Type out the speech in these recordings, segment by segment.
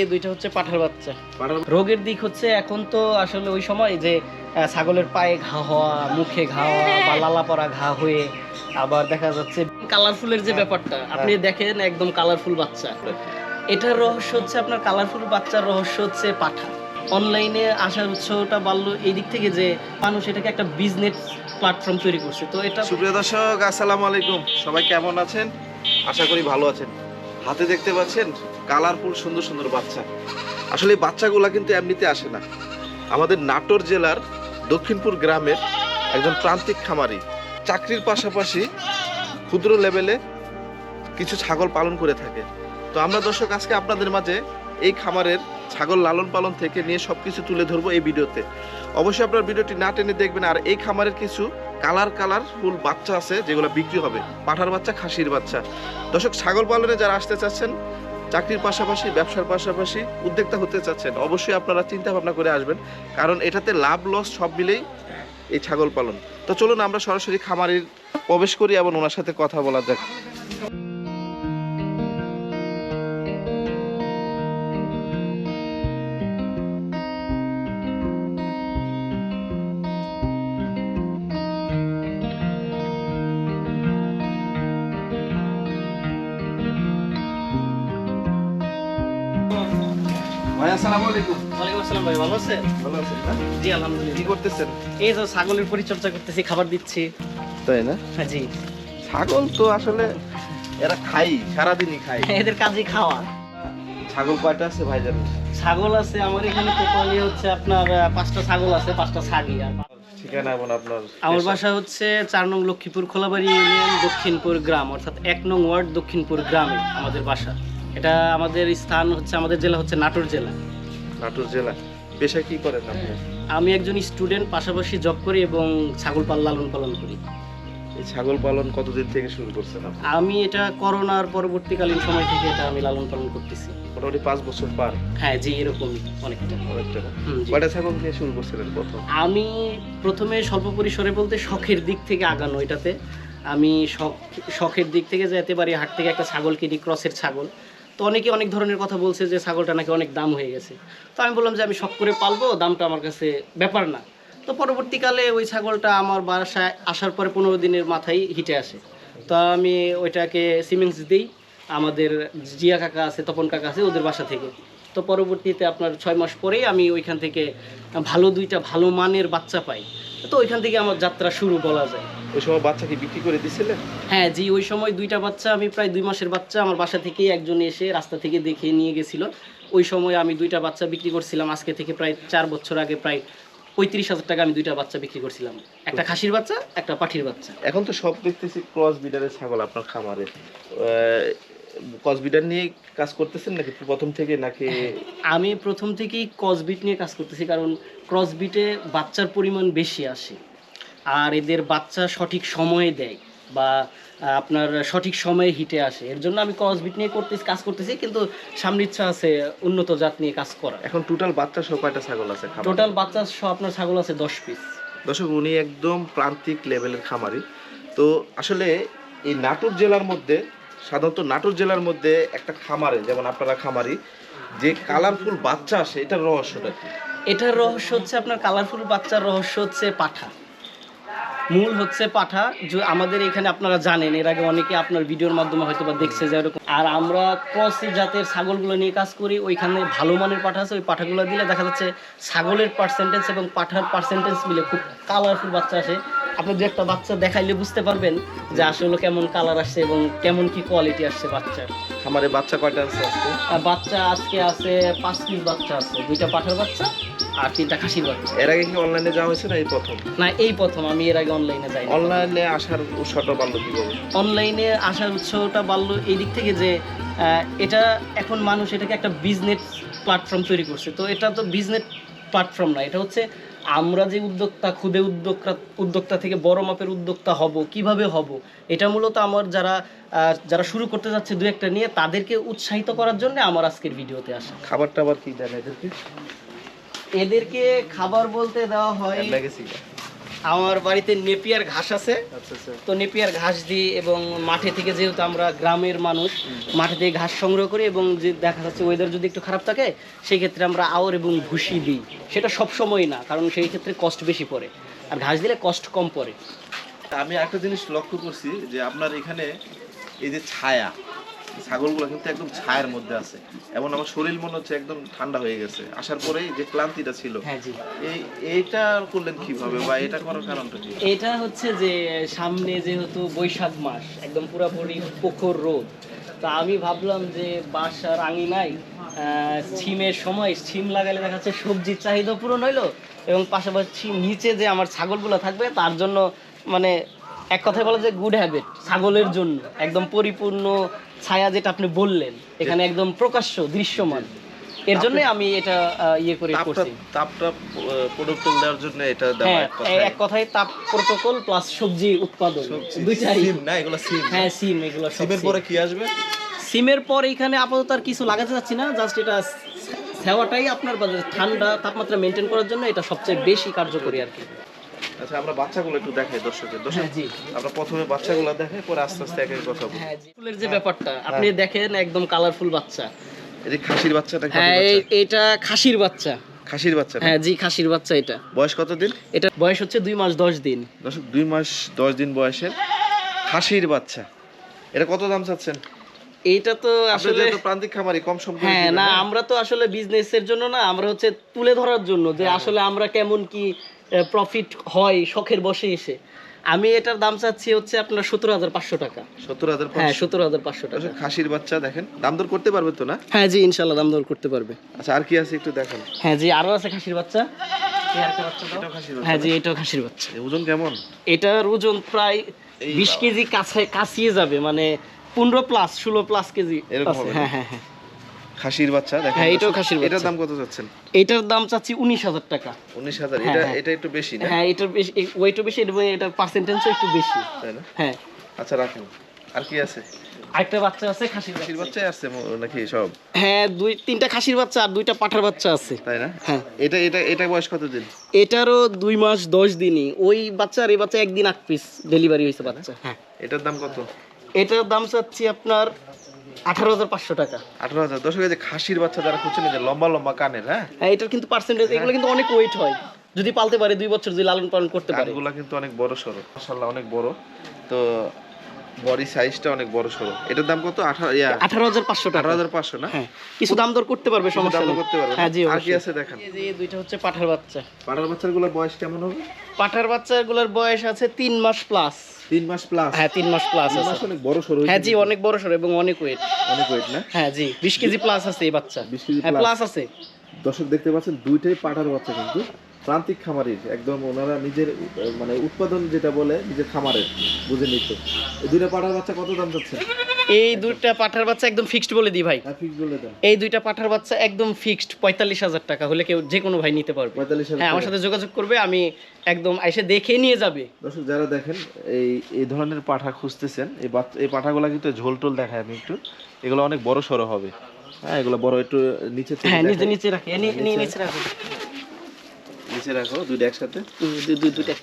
এই দুইটা হচ্ছে পাঠার বাচ্চা। রোগের দিক হচ্ছে এখন তো আসলে ওই সময় যে ছাগলের পায়ে ঘা হওয়া মুখে ঘা হওয়া বা লালা পড়া ঘা হয়ে আবার দেখা যাচ্ছে কালারফুলের যে ব্যাপারটা আপনি দেখেন একদম কালারফুল বাচ্চা। এটার রহস্য হচ্ছে আপনার কালারফুল বাচ্চার রহস্য হচ্ছে পাঠা। অনলাইনে আসার উৎসটা বাড়লো এই দিক থেকে যে মানুষ এটাকে একটা বিজনেস প্ল্যাটফর্ম তৈরি করছে। তো এটা সুপ্রিয় দর্শক আসসালামু আলাইকুম। সবাই কেমন আছেন? আশা করি ভালো আছেন। হাতে দেখতে পাচ্ছেন কালারফুল, সুন্দর সুন্দর বাচ্চা। আসলে এই বাচ্চাগুলা কিন্তু এমনিতে আসে না। আমাদের নাটোর জেলার দক্ষিণপুর গ্রামের একজন প্রান্তিক খামারি। চাকরির পাশাপাশি ক্ষুদ্র লেভেলে কিছু ছাগল পালন করে থাকে। তো আমরা দর্শক, আজকে আপনাদের মাঝে এই খামারের ছাগল লালন পালন থেকে নিয়ে সব কিছু তুলে ধরবো এই ভিডিওতে। অবশ্যই আপনার ভিডিওটি না টেনে দেখবেন, আর এই খামারের কিছু কালার কালার ফুল বাচ্চা আছে, যেগুলো বিক্রি হবে। পাঠার বাচ্চা, খাসির বাচ্চা। দর্শক, ছাগল পালনে যারা আসতে চাচ্ছেন, চাকরির পাশাপাশি, ব্যবসার পাশাপাশি উদ্যোক্তা হতে চাচ্ছেন, অবশ্যই আপনারা চিন্তা ভাবনা করে আসবেন, কারণ এটাতে লাভ, লস সব মিলেই এই ছাগল পালন। তো চলুন আমরা সরাসরি খামারের প্রবেশ করি এবং ওনার সাথে কথা বলা যাক। আসসালামু আলাইকুম। ওয়ালাইকুম আসসালাম ভাই ভালো আছেন? ভালো আছেন জি আলহামদুলিল্লাহ। কি করতেছেন? এই তো ছাগলের পরিচর্যা করতেছি খাবার দিচ্ছি। তাই না? হ্যাঁ, জি। ছাগল তো আসলে এরা খাই সারাদিনই খাই। এদের কাজই খাওয়া। ছাগল কয়টা আছে ভাই জানেন? ছাগল আছে আমার এখানে টোটালি হচ্ছে আপনার পাঁচটা ছাগল আছে পাঁচটা ছাগি আর ঠিকানা এবং আপনার আমার বাসা হচ্ছে চার নং লক্ষ্মীপুর খোলাবাড়ি ইউনিয়ন দক্ষিণপুর গ্রাম অর্থাৎ এক নং ওয়ার্ড দক্ষিণপুর গ্রামে আমাদের বাসা। এটা আমাদের স্থান হচ্ছে আমাদের জেলা হচ্ছে নাটোর জেলা। নাটোর জেলা। পেশা কি করেন আপনি? আমি একজন স্টুডেন্ট পাশাপাশি জব করি এবং ছাগল পাল লালন পালন করি। এই ছাগল পালন কতদিন থেকে শুরু করছেন আপনি? আমি এটা করোনার পরবর্তীকালীন সময় থেকে এটা আমি লালন পালন করতেছি। মোটামুটি পাঁচ বছর পার। হ্যাঁ জি এরকম অনেকটা। কয়টা ছাগল দিয়ে শুরু করছিলেন প্রথম? আমি প্রথমে স্বল্প পরিসরে বলতে শখের দিক থেকে আগানো এটাতে। আমি শখ শখের দিক থেকে যেতে পারি হাট থেকে একটা ছাগল কিনি ক্রসের ছাগল। তো অনেকে অনেক ধরনের কথা বলছে যে ছাগলটা নাকি অনেক দাম হয়ে গেছে। তো আমি বললাম যে আমি শখ করে পালবো, দামটা আমার কাছে ব্যাপার না। তো পরবর্তীকালে ওই ছাগলটা আমার বাসায় আসার পরে পনেরো দিনের মাথায় হিটে আসে। তো আমি ওইটাকে সিমেন্টস দিই, আমাদের জিয়া কাকা আছে, তপন কাকা আছে, ওদের বাসা থেকে। তো পরবর্তীতে আপনার ছয় মাস পরেই আমি ওইখান থেকে ভালো দুইটা ভালো মানের বাচ্চা পাই। তো ওইখান থেকে আমার যাত্রা শুরু বলা যায়। ওই সময় বাচ্চা কি বিক্রি করে দিছিলেন? হ্যাঁ জি ওই সময় দুইটা বাচ্চা আমি প্রায় দুই মাসের বাচ্চা আমার বাসা থেকেই একজন এসে রাস্তা থেকে দেখে নিয়ে গেছিল। ওই সময় আমি দুইটা বাচ্চা বিক্রি করছিলাম আজকে থেকে প্রায় চার বছর আগে প্রায় পঁয়ত্রিশ হাজার টাকা আমি দুইটা বাচ্চা বিক্রি করছিলাম। একটা খাসির বাচ্চা একটা পাঠির বাচ্চা। এখন তো সব দেখতেছি ক্রস বিডারের ছাগল আপনার খামারে। ক্রস বিডার নিয়ে কাজ করতেছেন নাকি প্রথম থেকে নাকি? আমি প্রথম থেকেই ক্রসবিট নিয়ে কাজ করতেছি কারণ ক্রসবিটে বাচ্চার পরিমাণ বেশি আসে। আর এদের বাচ্চা সঠিক সময়ে দেয় বা আপনার সঠিক সময়ে হিটে আসে। এর জন্য আমি ক্রসবিট নিয়ে করতেছি কাজ করতেছি কিন্তু সামনে ইচ্ছা আছে উন্নত জাত নিয়ে কাজ করা এখন টোটাল বাচ্চা সহ কয়টা ছাগল আছে টোটাল বাচ্চা সহ আপনার ছাগল আছে দশ পিস দর্শক উনি একদম প্রান্তিক লেভেলের খামারি। তো আসলে এই নাটোর জেলার মধ্যে সাধারণত নাটোর জেলার মধ্যে একটা খামারে যেমন আপনারা খামারি যে কালারফুল বাচ্চা আসে এটার রহস্যটা কি? এটার রহস্য হচ্ছে আপনার কালারফুল বাচ্চার রহস্য হচ্ছে পাঠা। মূল হচ্ছে পাঠা। যে আমাদের এখানে আপনারা জানেন এর আগে অনেকে আপনার ভিডিওর মাধ্যমে হয়তো বা দেখছে যে এরকম। আর আমরা ক্রস জাতের ছাগলগুলো নিয়ে কাজ করি ওইখানে ভালো মানের পাঠা আছে ওই পাঠাগুলো দিলে দেখা যাচ্ছে ছাগলের পার্সেন্টেজ এবং পাঠার পার্সেন্টেজ মিলে খুব কালারফুল বাচ্চা আসে। আপনি দু একটা বাচ্চা দেখাইলে বুঝতে পারবেন যে আসলে কেমন কালার আসছে এবং কেমন কি কোয়ালিটি আসছে বাচ্চার। খামারে বাচ্চা কয়টা আছে আজকে? আর বাচ্চা আজকে আছে পাঁচ পিস বাচ্চা আছে দুইটা পাঠার বাচ্চা আর তিনটা খাসির বাচ্চা এর আগে কি অনলাইনে যাওয়া হয়েছে না এই প্রথম? না এই প্রথম আমি এর আগে অনলাইনে যাই অনলাইনে আসার উৎসটা পারল কীভাবে? অনলাইনে আসার উৎসটা বাড়লো এই দিক থেকে যে এটা এখন মানুষ এটাকে একটা বিজনেস প্ল্যাটফর্ম তৈরি করছে। তো এটা তো বিজনেস প্ল্যাটফর্ম না এটা হচ্ছে আমরা যে উদ্যোক্তা ক্ষুদে উদ্যোক্তা উদ্যোক্তা থেকে বড় মাপের উদ্যোক্তা হব কীভাবে হব এটা মূলত আমার যারা যারা শুরু করতে যাচ্ছে দু একটা নিয়ে তাদেরকে উৎসাহিত করার জন্য আমার আজকের ভিডিওতে আসা। খাবার টাবার কি দেন এদেরকে? এদেরকে খাবার বলতে দেওয়া হয় আমার বাড়িতে নেপিয়ার ঘাস আছে। আচ্ছা আচ্ছা। তো নেপিয়ার ঘাস দিই এবং মাঠে থেকে যেহেতু আমরা গ্রামের মানুষ মাঠে থেকে ঘাস সংগ্রহ করি এবং যে দেখা যাচ্ছে ওয়েদার যদি একটু খারাপ থাকে সেই ক্ষেত্রে আমরা আওর এবং ভুসি দিই। সেটা সব সময় না কারণ সেই ক্ষেত্রে কষ্ট বেশি পড়ে। আর ঘাস দিলে কষ্ট কম পড়ে। আমি একটা জিনিস লক্ষ্য করছি যে আপনার এখানে এই যে ছায়া ছাগলগুলো কিন্তু একদম ছায়ার মধ্যে আছে। এমন আমার শরীর মনে হচ্ছে একদম ঠান্ডা হয়ে গেছে। আসার পরেই যে ক্লান্তিটা ছিল হ্যাঁ জি। এই এইটা করলেন কীভাবে বা এটা করার কারণটা কি? এটা হচ্ছে যে সামনে যেহেতু বৈশাখ মাস একদম পুরাপুরি প্রখর রোদ তা আমি ভাবলাম যে বাসার আঙিনায় সিমের সময় সিম লাগালে দেখা যাচ্ছে সবজির চাহিদা পূরণ হইল এবং পাশাপাশি নিচে যে আমার ছাগলগুলো থাকবে তার জন্য মানে এক কথায় বলা যায় গুড হ্যাবিট ছাগলের জন্য একদম পরিপূর্ণ ছায়া যেটা আপনি বললেন এখানে একদম প্রকাশ্য দৃশ্যমান। এর জন্য আমি এটা ইয়ে করে করছি। তাপটা প্রোডাক্টন দেওয়ার জন্য এটা দেওয়া হ্যাঁ এক কথায়। তাপ প্রোটোকল প্লাস সবজি উৎপাদন। দুইটাই সিম না এগুলো সিম। হ্যাঁ সিম এগুলো সব সিমের পরে কি আসবে? সিমের পর এখানে আপাতত আর কিছু লাগাতে যাচ্ছি না জাস্ট এটা সেওয়াটাই আপনার বাজারে ঠান্ডা তাপমাত্রা মেনটেন করার জন্য এটা সবচেয়ে বেশি কার্যকরী আর কি। আচ্ছা আমরা বাচ্চাগুলো একটু দেখাই দর্শকের দর্শক হ্যাঁ আমরা প্রথমে বাচ্চাগুলো দেখাই পরে আস্তে আস্তে এক এক কথা বলব। হ্যাঁ ফুলের যে ব্যাপারটা আপনি দেখেন একদম কালারফুল বাচ্চা। এই খাসির বাচ্চাটা হ্যাঁ এটা খাসির বাচ্চা। খাসির বাচ্চা হ্যাঁ জি খাসির বাচ্চা এটা। বয়স কত দিন? এটা বয়স হচ্ছে দুই মাস দশ দিন। দর্শক দুই মাস দশ দিন বয়সের খাসির বাচ্চা। এটা কত দাম চাচ্ছেন? এইটা তো আসলে প্রান্তিক খামারি কম সম হ্যাঁ না হ্যাঁ? আমরা তো আসলে বিজনেসের জন্য না আমরা হচ্ছে তুলে ধরার জন্য যে আসলে আমরা কেমন কি প্রফিট হয় শখের বসে এসে। আমি এটার দাম চাচ্ছি হচ্ছে আপনার সতেরো হাজার পাঁচশো টাকা। সত্তর হাজার হ্যাঁ সতেরো হাজার পাঁচশো টাকা। খাসির বাচ্চা দেখেন। দাম দর করতে পারবে তো না? হ্যাঁ জি ইনশাল্লাহ দাম দর করতে পারবে। আচ্ছা আর কি আছে একটু দেখেন। হ্যাঁ জি আরও আছে খাসির বাচ্চা। হ্যাঁ জি এটাও খাসির বাচ্চা। ওজন কেমন? এটার ওজন প্রায় বিশ কেজি কাছে কাছিয়ে যাবে মানে পনেরো প্লাস ষোলো প্লাস কেজি? হ্যাঁ হ্যাঁ হ্যাঁ। খাসির বাচ্চা দেখেন হ্যাঁ, এটাও। খাসির এটার দাম কত চাচ্ছেন এটার দাম চাচ্ছি উনিশ হাজার টাকা। উনিশ হাজার হ্যাঁ, এটা হ্যাঁ। এটা একটু বেশি না? হ্যাঁ এটার বেশি ওয়েটও বেশি এবং এটার পার্সেন্টেজও একটু বেশি। তাই না? হ্যাঁ। আচ্ছা রাখেন। আর কি আছে? আরেকটা বাচ্চা আছে খাসির খাসির বাচ্চা ম- নাকি সব? হ্যাঁ দুই তিনটা খাসির বাচ্চা আর দুইটা পাঠার বাচ্চা আছে। তাই না? হ্যাঁ। এটা এটা এটা বয়স কত দিন এটারও দুই মাস দশ দিনই। ওই বাচ্চা আর এই বাচ্চা একদিন আট পিস ডেলিভারি হয়েছে বাচ্চা হ্যাঁ। এটার দাম কত? এটার দাম চাচ্ছি আপনার আঠারো হাজার পাঁচশো টাকা। আঠারো হাজার দর্শক এই খাসির বাচ্চা যারা খুঁজছেন যে লম্বা লম্বা কানের হ্যাঁ? হ্যাঁ এটার কিন্তু পার্সেন্টেজ এগুলো কিন্তু অনেক ওয়েট হয়। যদি পালতে পারে দুই বছর যদি লালন পালন করতে পারে। কিন্তু অনেক বড় সড়ো মাশাআল্লাহ অনেক বড়। তো বডি সাইজটা অনেক বড় সড়ো এটার দাম কত? আঠারো আঠারো হাজার পাঁচশো টাকা। আঠারো হাজার পাঁচশো না? হ্যাঁ কিছু দাম দর করতে পারবে সমস্যা দাম নেই। করতে পারবে হ্যাঁ জি আর কি আছে দেখেন? এই যে দুইটা হচ্ছে পাঠার বাচ্চা। পাটার বাচ্চাগুলোর বয়স কেমন হবে? পাঠার বাচ্চাগুলোর বয়স আছে তিন মাস প্লাস তিন মাস প্লাস হ্যাঁ তিন মাস প্লাস আছে। অনেক বড় সরু হ্যাঁ জি অনেক বড় সরু এবং অনেক ওয়েট অনেক ওয়েট না? হ্যাঁ জি বিশ কেজি প্লাস আছে এই বাচ্চা। 20 কেজি হ্যাঁ প্লাস আছে। দর্শক দেখতে পাচ্ছেন দুইটাই পাঠার বাচ্চা কিন্তু। প্রান্তিক খামারির একদম ওনারা নিজের মানে উৎপাদন যেটা বলে নিজের খামারের বুঝে নিত। এই দুইটা পাটার বাচ্চা কত দাম যাচ্ছে? এই দুইটা পাঠার বাচ্চা একদম ফিক্সড বলে দিই ভাই। হ্যাঁ ফিক্স বলে দেন। এই দুইটা পাঠার বাচ্চা একদম ফিক্সড পঁয়তাল্লিশ হাজার টাকা হলে কেউ যে কোনো ভাই নিতে পারবে। পঁয়তাল্লিশ হ্যাঁ আমার সাথে যোগাযোগ করবে আমি একদম এসে দেখে নিয়ে যাবে। দর্শক যারা দেখেন এই এই ধরনের পাঠা খুঁজতেছেন এই বাচ্চা এই পাঠাগুলো কিন্তু ঝোল টোল দেখায় আমি একটু। এগুলো অনেক বড় সড়ো হবে। হ্যাঁ এগুলো বড় একটু নিচে থেকে হ্যাঁ নিচে। নিচে রাখি। নিচে। রাখো নিচে রাখো দুইটা একসাথে? দুইটা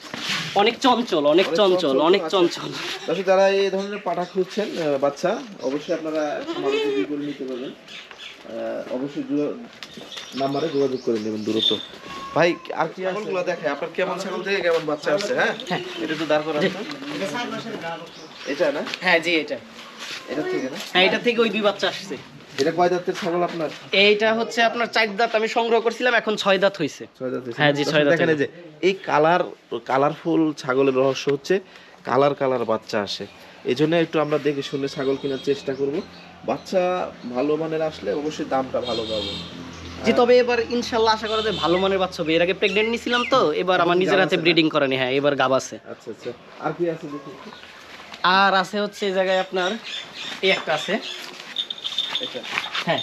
অনেক চঞ্চল অনেক চঞ্চল অনেক চঞ্চল। দর্শক যারা এই ধরনের পাঠা খুঁজছেন বাচ্চা অবশ্যই আপনারা করে নিতে পারবেন। অবশ্যই নাম্বারে যোগাযোগ করে নেবেন দ্রুত। ভাই আর কি ছাগলগুলো দেখে আপনার কেমন ছাগল থেকে কেমন বাচ্চা আসছে হ্যাঁ? এটা একটু দাঁড় করান তো। এটা না? হ্যাঁ জি এটা। এটা থেকে না? হ্যাঁ এটা থেকে ওই দুই বাচ্চা আসছে। এটা কয় দাঁতের ছাগল আপনার? এইটা হচ্ছে আপনার চার দাঁত আমি সংগ্রহ করছিলাম এখন ছয় দাঁত ছয় দাঁতের হ্যাঁ জি, ছয়। দেখেন যে এই কালার কালারফুল ছাগলের রহস্য হচ্ছে কালার কালার বাচ্চা আসে। এই জন্য একটু আমরা দেখে শুনে ছাগল কেনার চেষ্টা করব। বাচ্চা ভালো মানের আসলে অবশ্যই দামটা ভালো পাবো। জি তবে এবার ইনশাল্লাহ আশা করা যায় ভালো মানের বাচ্চা হবে। এর আগে প্রেগনেন্ট নিছিলাম তো এবার আমার নিজের হাতে ব্রিডিং করানি হ্যাঁ এবার গাব আছে। আচ্ছা আচ্ছা। আর কি আছে দেখি? আর আছে হচ্ছে এই জায়গায় আপনার এই একটা আছে। হ্যাঁ।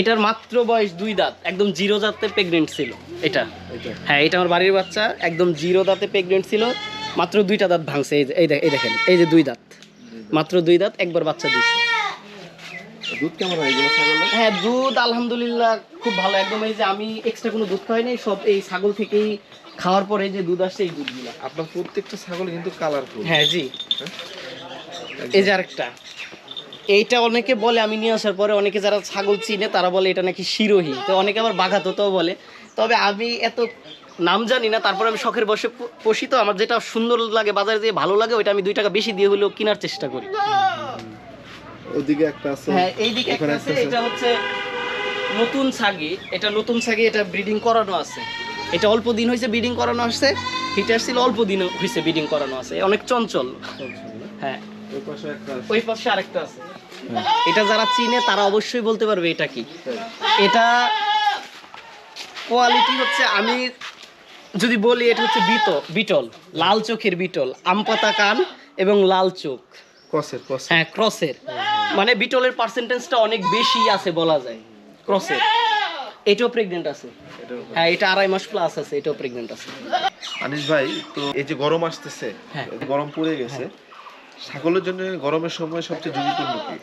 এটার মাত্র বয়স দুই দাঁত। একদম জিরো দাঁতে প্রেগনেন্ট ছিল। এটা। হ্যাঁ এটা আমার বাড়ির বাচ্চা। একদম জিরো দাঁতে প্রেগনেন্ট ছিল। মাত্র দুইটা দাঁত ভাঙছে। এই এই দেখেন। এই যে দুই দাঁত। মাত্র দুই দাঁত একবার বাচ্চা দিচ্ছে দুধ কেমন হয় হ্যাঁ দুধ আলহামদুলিল্লাহ খুব ভালো। একদম এই যে আমি এক্সট্রা কোনো দুধ খাই নাই। সব এই ছাগল থেকেই খাওয়ার পরে যে দুধ আসছে এই দুধগুলা। আপনার প্রত্যেকটা ছাগল কিন্তু কালারফুল হ্যাঁ জি। এই যে আরেকটা। এইটা অনেকে বলে আমি নিয়ে আসার পরে অনেকে যারা ছাগল চিনে তারা বলে এটা নাকি শিরোহী। তো অনেকে আবার বাঘাতোতাও বলে। তবে আমি এত নাম জানি না তারপর আমি শখের বসে পুষি তো আমার যেটা সুন্দর লাগে বাজারে দিয়ে ভালো লাগে ওইটা আমি দুই টাকা বেশি দিয়ে হলেও কেনার চেষ্টা করি। ওদিকে একটা আছে। হ্যাঁ এইদিকে একটা আছে এটা হচ্ছে নতুন ছাগি। এটা নতুন ছাগি এটা ব্রিডিং করানো আছে। এটা অল্প দিন হয়েছে ব্রিডিং করানো আসছে হিটে আসছিল অল্প দিন হয়েছে ব্রিডিং করানো আছে। অনেক চঞ্চল। হ্যাঁ। ওই পাশে আরেকটা আছে। এটা যারা চিনে তারা অবশ্যই বলতে পারবে এটা কি। এটা কোয়ালিটি হচ্ছে আমি যদি বলি এটা হচ্ছে বিট বিটল লাল চোখের বিটল আমপাতা কান এবং লাল চোখ। কসের হ্যাঁ ক্রসের মানে বিটলের পার্সেন্টেজটা অনেক বেশি আছে বলা যায়। ক্রসের এটাও প্রেগনেন্ট আছে। হ্যাঁ এটা আড়াই মাস প্লাস আছে এটাও প্রেগনেন্ট আছে। আনিস ভাই তো এই যে গরম আসতেছে হ্যাঁ। গরম পড়ে গেছে ছাগলের জন্য গরমের সময় সবচেয়ে ঝুঁকিপূর্ণ কি?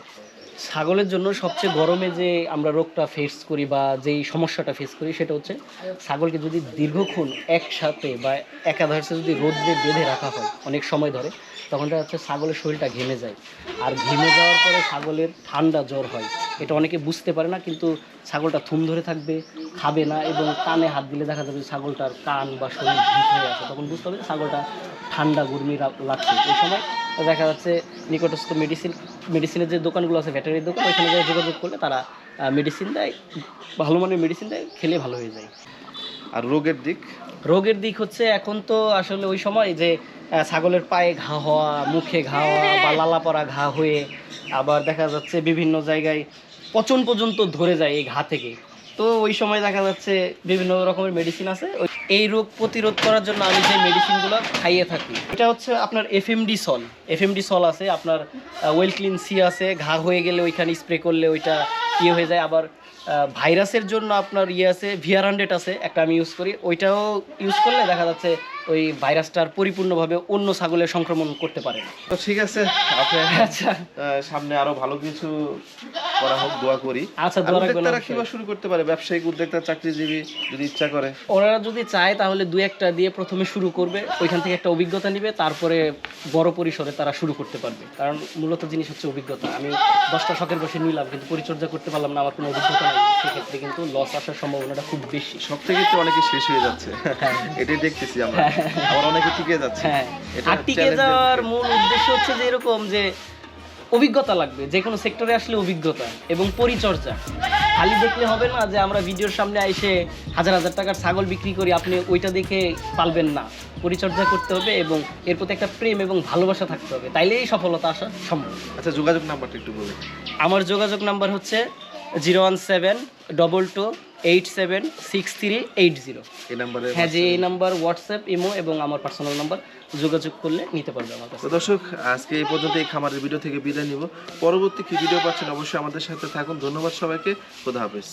ছাগলের জন্য সবচেয়ে গরমে যে আমরা রোগটা ফেস করি বা যেই সমস্যাটা ফেস করি, সেটা হচ্ছে ছাগলকে যদি দীর্ঘক্ষণ একসাথে বা একাধারে যদি রোদ্রে বেঁধে রাখা হয় অনেক সময় ধরে, তখন হচ্ছে ছাগলের শরীরটা ঘেমে যায়। আর ঘেমে যাওয়ার পরে ছাগলের ঠান্ডা জ্বর হয়। এটা অনেকে বুঝতে পারে না, কিন্তু ছাগলটা থুম ধরে থাকবে, খাবে না এবং কানে হাত দিলে দেখা যাবে ছাগলটার কান বা শরীর হিট হয়ে আছে। তখন বুঝতে হবে ছাগলটা ঠান্ডা, গুর্মি লাগছে। ওই সময় দেখা যাচ্ছে নিকটস্থ মেডিসিন মেডিসিনের যে দোকানগুলো আছে ভেটারি দোকান, ওইখানে যাই যোগাযোগ করলে তারা মেডিসিন দেয়, ভালো মানের মেডিসিন দেয়, খেলে ভালো হয়ে যায়। আর রোগের দিক? রোগের দিক হচ্ছে এখন তো আসলে ওই সময় যে ছাগলের পায়ে ঘা হওয়া মুখে ঘা হওয়া বা লালা পড়া ঘা হয়ে আবার দেখা যাচ্ছে বিভিন্ন জায়গায় পচন পর্যন্ত ধরে যায় এই ঘা থেকে। তো ওই সময় দেখা যাচ্ছে বিভিন্ন রকমের মেডিসিন আছে। ওই- এই রোগ প্রতিরোধ করার জন্য আমি যে মেডিসিনগুলো খাইয়ে থাকি এটা হচ্ছে আপনার এফএমডি সল। এফএমডি সল আছে আপনার ওয়েল ক্লিন সি আছে ঘা হয়ে গেলে ওইখানে স্প্রে করলে ওইটা ইয়ে হয়ে যায় আবার ভাইরাসের জন্য আপনার ইয়ে আছে, ভিআর হান্ড্রেড আছে, একটা আমি ইউজ করি। ওইটাও ইউজ করলে দেখা যাচ্ছে ওই ভাইরাসটার পরিপূর্ণভাবে অন্য ছাগলের সংক্রমণ করতে পারে তো ঠিক আছে আচ্ছা। সামনে আরও ভালো কিছু করা হোক দোয়া করি। আচ্ছা দোয়া রাখবেন অবশ্যই। কীভাবে শুরু করতে পারে? ব্যবসায়িক উদ্যোক্তা চাকরিজীবী যদি ইচ্ছা করে। ওনারা যদি চায় তাহলে দু একটা দিয়ে প্রথমে শুরু করবে। ওইখান থেকে একটা অভিজ্ঞতা নিবে তারপরে বড় পরিসরে তারা শুরু করতে পারবে। কারণ মূলত জিনিস হচ্ছে অভিজ্ঞতা। আমি দশটা শখের বসে নিলাম কিন্তু পরিচর্যা করতে পারলাম না আমার কোনো অভিজ্ঞতা নেই। সেক্ষেত্রে কিন্তু লস আসার সম্ভাবনাটা খুব বেশি। সব থেকে তো অনেকে শেষ হয়ে যাচ্ছে। হ্যাঁ। এটাই দেখতেছি আমরা। আবার অনেকে টিকে যাচ্ছে। হ্যাঁ। আর টিকে যাওয়ার মূল উদ্দেশ্য হচ্ছে যে এরকম যে অভিজ্ঞতা লাগবে যে কোনো সেক্টরে আসলে অভিজ্ঞতা এবং পরিচর্যা। খালি দেখলে হবে না যে আমরা ভিডিওর সামনে এসে হাজার হাজার টাকার ছাগল বিক্রি করি আপনি ওইটা দেখে পালবেন না। পরিচর্যা করতে হবে এবং এর প্রতি একটা প্রেম এবং ভালোবাসা থাকতে হবে। তাইলেই সফলতা আসা সম্ভব। আচ্ছা যোগাযোগ নাম্বারটা একটু বলুন। আমার যোগাযোগ নাম্বার হচ্ছে zero one seven double two eight seven six three eight zero. এই নাম্বারে হ্যাঁ যে এই নাম্বার হোয়াটসঅ্যাপ ইমো এবং আমার পার্সোনাল নাম্বার। যোগাযোগ করলে নিতে পারবে আমার কাছে। দর্শক আজকে এই পর্যন্ত এই খামারের ভিডিও থেকে বিদায় নিব। পরবর্তী কি ভিডিও পাচ্ছেন অবশ্যই আমাদের সাথে থাকুন। ধন্যবাদ সবাইকে। খোদা হাফেজ।